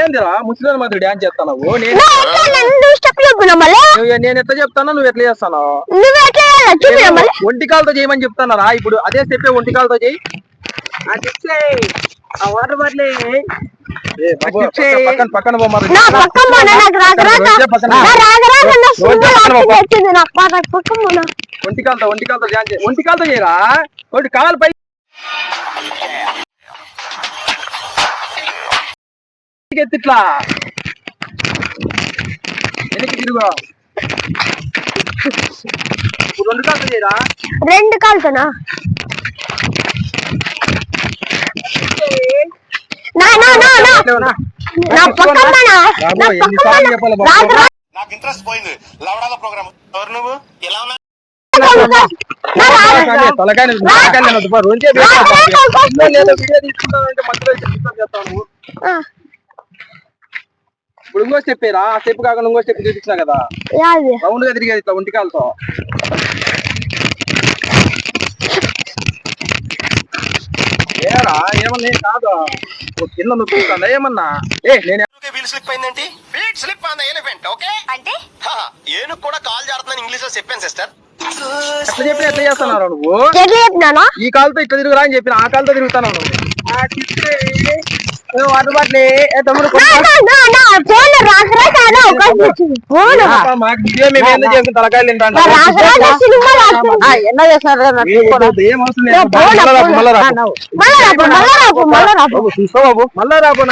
ఏందిరా? ముసలి మాదిరి డాన్స్ చేస్తావు నేను ఎట్లా ఎట్లా చెప్తానో నువ్వు ఎట్లా చేస్తాను? నువ్వు ఎట్లా చేయాలి? చూపినా మళ్ళీ ఒంటి కాలతో చేయమని చెప్తానరా ఇప్పుడు అదే స్టెప్ ఒంటి కాలతో చేయి. పక్కన- పక్కన పక్కన పోమరు. నా పక్కన పోనా? నాకు రాక రాక రోజే పక్కన. నా రాక రాక నా రోజే సుమ్మ పక్కన లాక్కి పో. వచ్చింది నాకు పక్కన పక్కన పోనా? ఒంటి కాలతో ఒంటి కాలతో డాన్స్ చేయి. ఒంటి కాలతో చేయరా? ఒకటి కాలు పై ఎత్తి ఇట్లా వెనక్కి తిరుగు. ఇప్పుడు రెండు కాలతో చేయరా? రెండు కాలుతోనా నా నా నా నా. నా పక్కన నా పక్కన నాకు ఇంట్రెస్ట్ పోయింది. లవడాల ప్రోగ్రామ్ ఎవరు నువ్వు? ఎలా ఉన్నా? తలకాయ ఇప్పుడు ఇంకో స్టెప్ ఏరా. ఆ స్టెప్ కాకుండా ఇంకో స్టెప్ చూపించినా కదా. యాది. రౌండ్గా తిరిగేది ఇట్లా ఒంటి కాలుతో. ఏరా ఏమన్నా కాదు. ఓ కింద నొప్పిస్తుందా ఏమన్నా? ఏ నేను wheel slip అయిందేంటి? Wheel slip on the elephant okay అంటే? ఏనుగు కూడా కాల్ జారుతుందని ఇంగ్లీష్లో చెప్పాను సిస్టర్ ఎట్లా చెప్పిన ఎట్లా నువ్వు? ఈ కాలుతో ఇట్లా తిరుగురా అని చెప్పిన ఆ కాలుతో తిరుగుతాను నువ్వు. ఎన్న చేస్తున్నారు మళ్ళా రాబో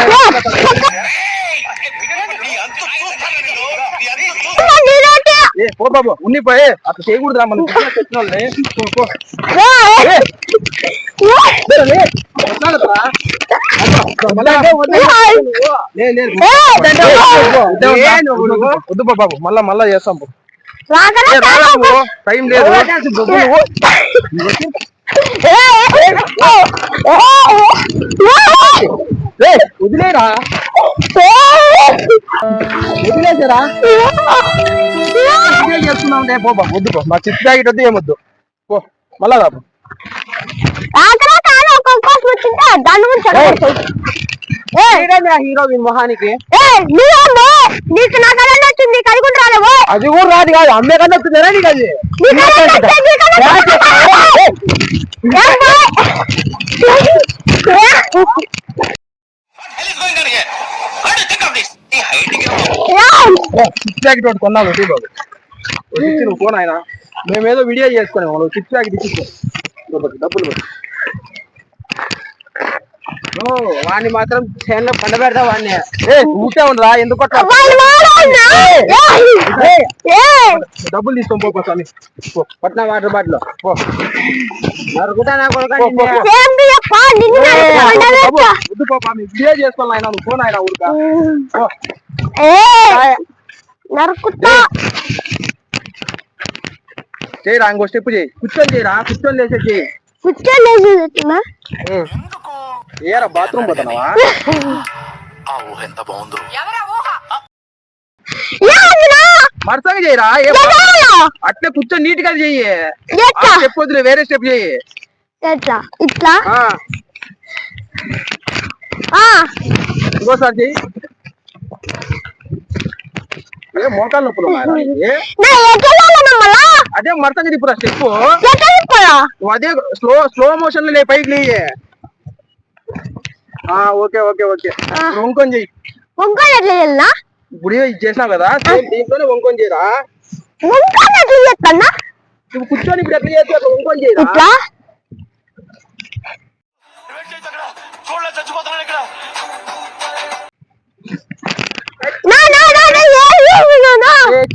పో బాబు. ఉన్నిపోయే అట్లా మనం మళ్ళా. రా. ఏ, వద్దు, బాబు మళ్ళా మళ్ళా చేస్తాం టైం లేదు వదిలేరా వదిలేసారా చేస్తున్నాం లే, బాబు వద్దు మా చిప్స్ ప్యాకెట్ వద్దు ఏమొద్దు. పో మళ్ళా బాబు అవకాశం వచ్చింటే దాని గురించి హీరో మొహానికి? నీకు నా కళ వచ్చింది అది కూడా రాలేవో? అది కూడా రాదు కాదు అమ్మే కన్నా వస్తుందా నీకు అది? వచ్చింది, వచ్చింది. ప్యాకెట్ ఒకటి కొన్నాను బాబు. నువ్వు ఫోన్ ఆయన మేమేదో వీడియో చిప్స్ ప్యాకెట్ ఇచ్చి డబ్బులు వాడిని మాత్రం చేనులో పండ పెడతా వాడిని ఏ ఊకే ఉండరా? ఎందుకు! డబ్బులు తీసుకొని పో, స్వామి. పట్న వాటర్ బాటిల్. నరుకుతా నా చేసుకోవాలి ఆయన? నువ్వు ఫోన్ ఆయన ఊరుకా! నరుకుతా. చేయరా ఇంకో స్టెప్ చేయి. కూర్చొని చేయరా? కూర్చొని లేసే చేయి కూర్చోలేదు చెప్తున్నా ఏరా బాత్రూమ్ పోతున్నావా? ఆ ఊహ ఎంత బాగుందో? మరసంగా చేయరా? ఏ? అట్లే కూర్చొని నీట్గా చెయ్యి. ఎట్లా? స్టెప్ వదిలే వేరే స్టెప్ చెయ్యి. ఎట్లా? ఇట్లా? ఆ, ఆ. ఇంకోసారి చెయ్యి. ఏ మోకాలు నొప్పులు ఉన్నాయా నీకు? నా ఎట్లా మళ్ళా అదే మరసంగా ఇప్పుడు స్టెప్ తిప్పాలా నువ్వు అదే స్లో స్లో మోషన్లో లే పైకి లేయే. ఆ ఓకే ఓకే ఓకే. వంకొని చెయ్యి. వంకాయ ఎట్లా వెళ్ళా ఇప్పుడు చేసినావు కదా దీంట్లోనే వంకొని చేయరా? వంకాయ ఎట్లా చేస్తానా నువ్వు కూర్చొని ఇప్పుడు ఎట్లా చేస్తే వంకొని చేయరా? ఇట్లా చూడలే చచ్చిపోతున్నాను ఇక్కడ.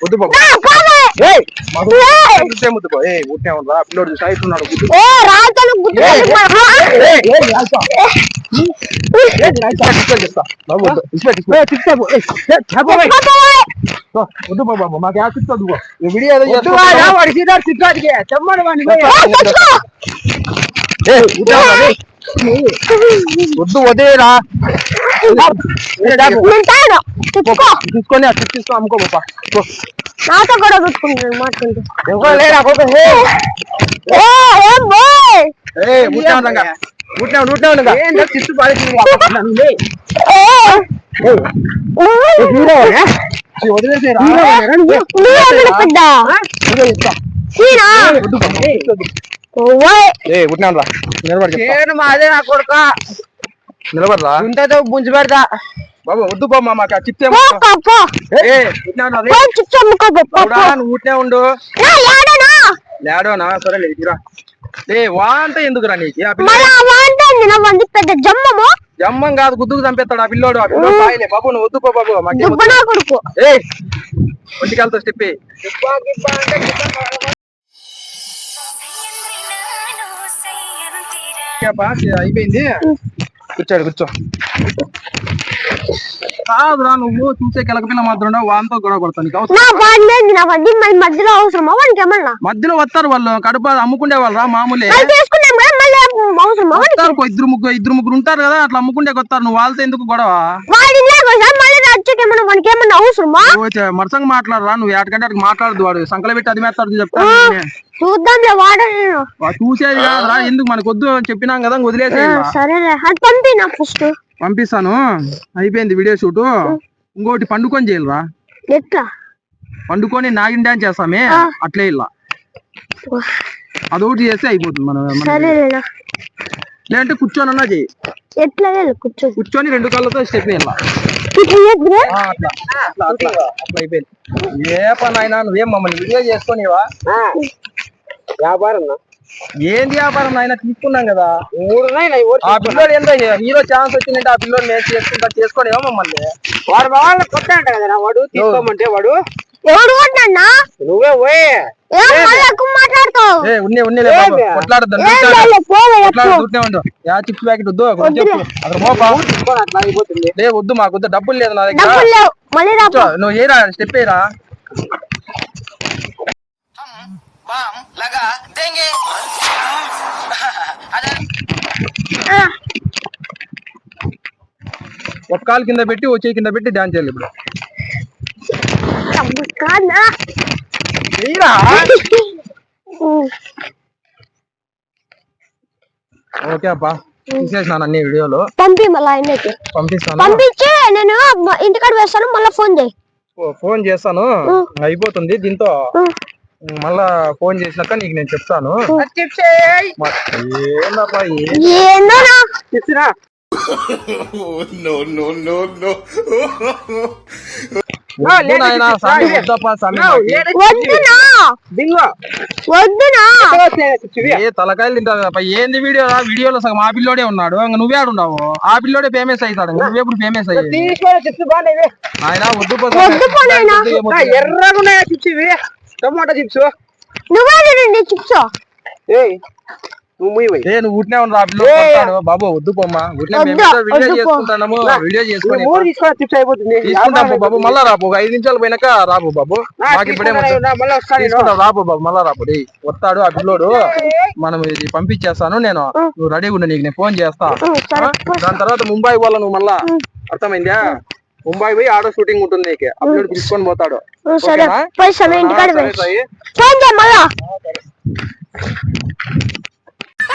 వద్దు బాబు! మాకు. ఈ వీడియో ఏదో వద్దు వాడా, చేసుకుంటున్నావు. వాడి సీదా సిగ్గాదికి తెమ్మడు వాడిని. వద్దు వదేరా తీసుకొని చిప్ తీసుకొని అమ్ముకో బాబా. నాతో కూడా పెట్టుకుంటాను మాట్లాడుతూ ఎవరు లేరా బాబు? హే. ఏ ఏం బోయ్ ఉండంగా. చిత్తు. నన్ను లే. ఏ. ఉండరా. నిలబడి చెప్తా. మాదే నా కొడుక. నిలబడరా? గుంటతో ముంచి పెడతా. బాబు వద్దు బాబు మాకు ఏ నువ్వు ఊరికే ఉండు. లేడోనా సరే లేదురా ఏ వాంత ఎందుకురా నీకు? పెద్ద జమ్మము? జమ్మం కాదు గుద్దుకు చంపేస్తాడు ఆ పిల్లోడు ఆ పిల్లోడు. సాయిలే బాబు నువ్వు వద్దు పో బాబు. మాకేం. దుబ్బనా కొడుకు. అయిపోయింది కూర్చోడు కూర్చో కాదురా నువ్వు చూసే కిలక పిల్ల మాత్రం వాంతో గొడవ కొడతాను నీకు అవసరం మధ్యలో అవసరమా వానికి ఏమన్నా మధ్యలో వస్తారు వాళ్ళు కడుపు అమ్ముకుండే వాళ్ళు రా మామూలే? వస్తారు ఇద్దరు ముగ్గురు ఇద్దరు ముగ్గురు ఉంటారు కదా అట్లా అమ్ముకుండే వస్తారు నువ్వు వాళ్ళతో ఎందుకు గొడవ ఇంట్లో మళ్ళీ వచ్చాక ఏమన్నా అవసరమా? మరసంగా మాట్లాడరా నువ్వు ఎక్కడికంటే అక్కడికి మాట్లాడదు వాడు. సంకల పెట్టి అది మేస్తాడు. చూద్దాంలే వాడ నేను. చూసేది కాదురా ఎందుకు మనకు వద్దు అని చెప్పినాం కదా వదిలేసే సరేలే అది పంపి ఫస్ట్ పంపిస్తాను. అయిపోయింది వీడియో షూట్. ఇంకోటి పండుకొని చేయాలరా ఎట్లా? పండుకొని నాగిన్ డాన్స్ చేస్తామే అట్లే ఇలా అదొకటి చేస్తే అయిపోతుంది మన లేదంటే కూర్చొని చేయి ఎట్లా కూర్చో. కూర్చొని రెండు కాళ్ళతో స్టెప్ అయిపోయింది. ఏ పని అయినా నువ్వేం మమ్మల్ని వీడియో చేసుకునేవా? వ్యాపారం ఏంది వ్యాపారం అయినా తీసుకున్నాం కదా. ఆ పిల్లోడు ఏందో హీరో ఛాన్స్ వచ్చిందంటే ఆ పిల్లోడు నేను చేసుకుంటా చేసుకునేవా మమ్మల్ని? వాడు కొత్త అంట కదా నా వాడు? తీసుకోమంటే వాడు? ఎవడు కొట్టినా నువ్వే పోయే. వద్దు మాకు డబ్బులు లేదు నా దగ్గర. నువ్వు ఏరా స్టెప్ ఏరా? ఒక కాలు కింద పెట్టి వచ్చే కింద పెట్టి డాన్స్ చేయాలి ఇప్పుడు. ఉమ్, ఓకే అప్పా తీసేసినాను అన్ని వీడియోలు. పంపి మళ్ళీ ఆయనకి. పంపిస్తాను. పంపించి నేను మ- ఇంటికాడ వేస్తాను మళ్ళీ ఫోన్ చేయి. ఫోన్ చేస్తాను. అయిపోతుంది దీంతో. మళ్ళా ఫోన్ చేసినాక నీకు నేను చెప్తాను. చిప్స్ తలకాయలు తింటారు ఏంది వీడియో? వీడియోలో సగం ఆ పిల్లోడే ఉన్నాడు. ఇంక నువ్వే ఆడున్నావు. ఆ పిల్లోడే ఫేమస్ అవుతాడు. ఇంక నువ్వెప్పుడు ఫేమస్ బాగున్నాయి ఆయన వద్దు పో వద్దు పో నాయనా. నా ఎర్రగా ఉన్నాయి చిప్స్ టమాటా చిప్స్? నువ్వే చిప్స్. ఏయ్ నువ్వు ఏ నువ్వు ఊటినే ఉన్నా బాబు వద్దు పోమ్మా. వీడియో. చేసుకుంటాము వీడియో చేసుకొని మూడు చిప్స్ అయిపోతుంది. బాబు మళ్ళా రాపు ఐదు నిమిషాలు పోయినాక రాపు బాబు. ఇప్పుడే రాపు బాబు మళ్ళా రాపు. డే వస్తాడు ఆ పిల్లోడు. మనం ఇది పంపించేస్తాను నేను. నువ్వు రెడీగా ఉండు నీకు నేను ఫోన్ చేస్తా? దాని తర్వాత ముంబై పోవాలా నువ్వు మళ్ళా? అర్థమైందా? ముంబై పోయి ఆడో షూటింగ్ ఉంటుంది నీకు. పిల్లోడు తీసుకొని పోతాడు. సరే.